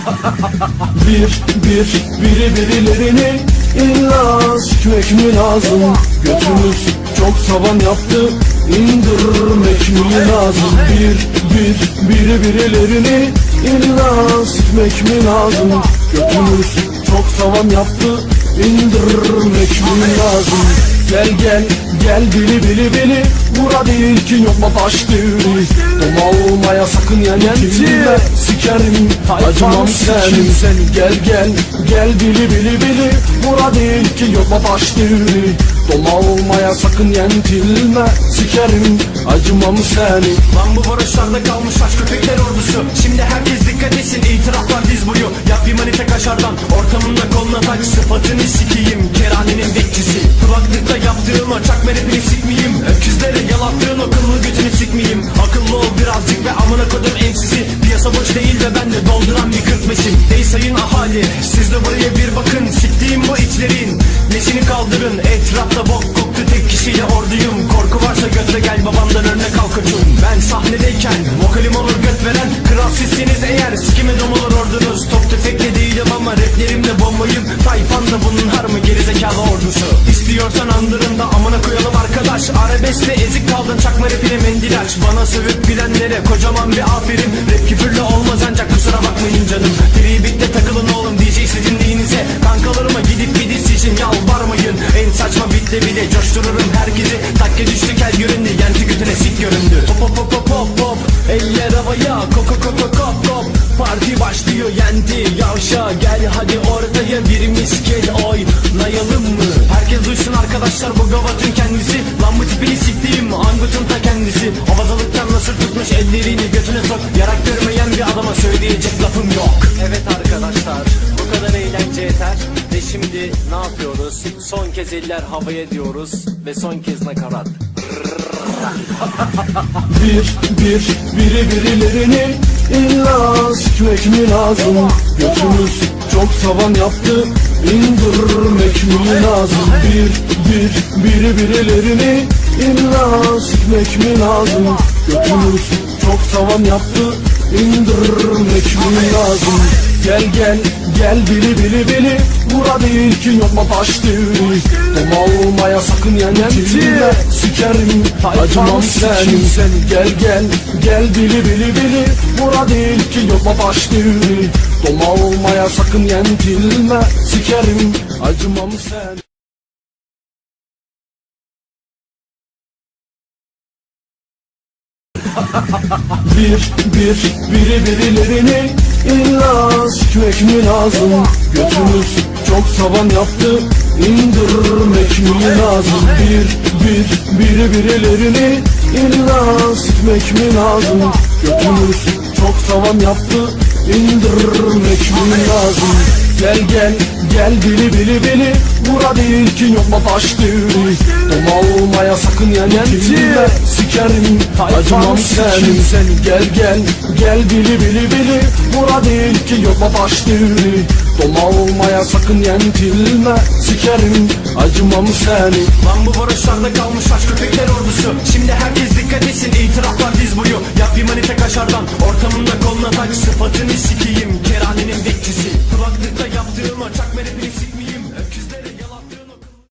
Bir bir biri birilerini illa sikmek mi lazım? Götümüz çok tavan yaptı indirmek mi lazım? Bir bir biri birilerini illa sikmek mi lazım? Götümüz çok tavan yaptı indirmek mi lazım Gel gel gel bili bili bili. Bura değil ki yok mu taş devri Doma olmaya sakın yenentilme Sikerim acımam senin. seni. Gel gel gel bili bili bili. Bura değil ki yok mu taş devri Doma olmaya sakın yentilme Sikerim acımam seni Lan bu barışlarda kalmış aç köpekler ordusu. Şimdi herkes dikkat etsin itiraflar diz boyu. Yap bir manita kaşardan ortamında koluna taç Sıfatını sikeyim kaldırın Etrafta bok koktu tek kişiyle orduyum. Korku varsa götle gel babamdan örnek al koçum. Ben sahnedeyken vokalim olur göt veren. Kral sizsiniz eğer sikime dom olur ordunuz. Top tüfekle değilim ama raplerimle bombayım. Tayfan da bunun har mı gerizekalı ordusu? İstiyorsan andırında amına koyalım arkadaş. Arabeskte ezik kaldın çakma rapine mendil aç Bana sövüp gülenlere kocaman bir aferin. Rap küfürlü olmaz ancak kusura bakmayın canım. Freebeat'te takılın oğlum bile coştururum herkesi. Takke düştü kel göründü yenti götüne sik göründü. Hop hop hop hop hop hop Eller havaya koko koko kop kop Parti başlıyor yenti yavşa. Gel hadi ortaya bir misket oynayalım mı? Herkes duysun arkadaşlar bu gavatın kendisi. Lan bu tipini siktiğim angutun ta kendisi. Havazalıktan nasır tutmuş ellerini götüne sok. Yarak görmeyen bir adama söyleyecek lafım yok. Evet arkadaşlar bu kadar eğlence yeter ve şimdi ne yapıyoruz? Son kez eller havaya diyoruz ve son kez nakarat. Bir bir biri birilerini illa sikmek mi lazım? Götümüz çok tavan yaptı indirmek mi lazım? Bir bir biri birilerini illa sikmek mi lazım? Götümüz çok tavan yaptı indirmek mi lazım? Gel gel gel bili bili bili Bura değil ki yok mu taş devri Doma olmaya sakın yenentilme Sikerim acımam senin. seni? Gel gel gel bili bili bili Bura değil ki yok mu taş devri Doma olmaya sakın yentilme Sikerim acımam senin. Bir bir biri birilerini illa sikmek mi lazım? Götümüz çok tavan yaptı. İndirmek mi lazım? Bir bir biri birilerini illa sikmek mi lazım? Götümüz çok tavan yaptı. İndirmek mi lazım? Gel gel gel bili bili bili. Bura değil ki yok mu taş devri Doma olmaya sakın yenentilme Sikerim acımam senin. seni. Gel gel gel bili bili bili Bura değil ki yok mu taş devri Doma olmaya sakın yentilme Sikerim acımam seni. Lan bu barışlarda kalmış aç köpekler ordusu. Şimdi herkes dikkat etsin itiraflar diz boyu. Yap bir manita kaşardan ortamında koluna taç Sıfatını sikeyim kerhanenin bekçisi. Kulaklıkta yaptığım o çak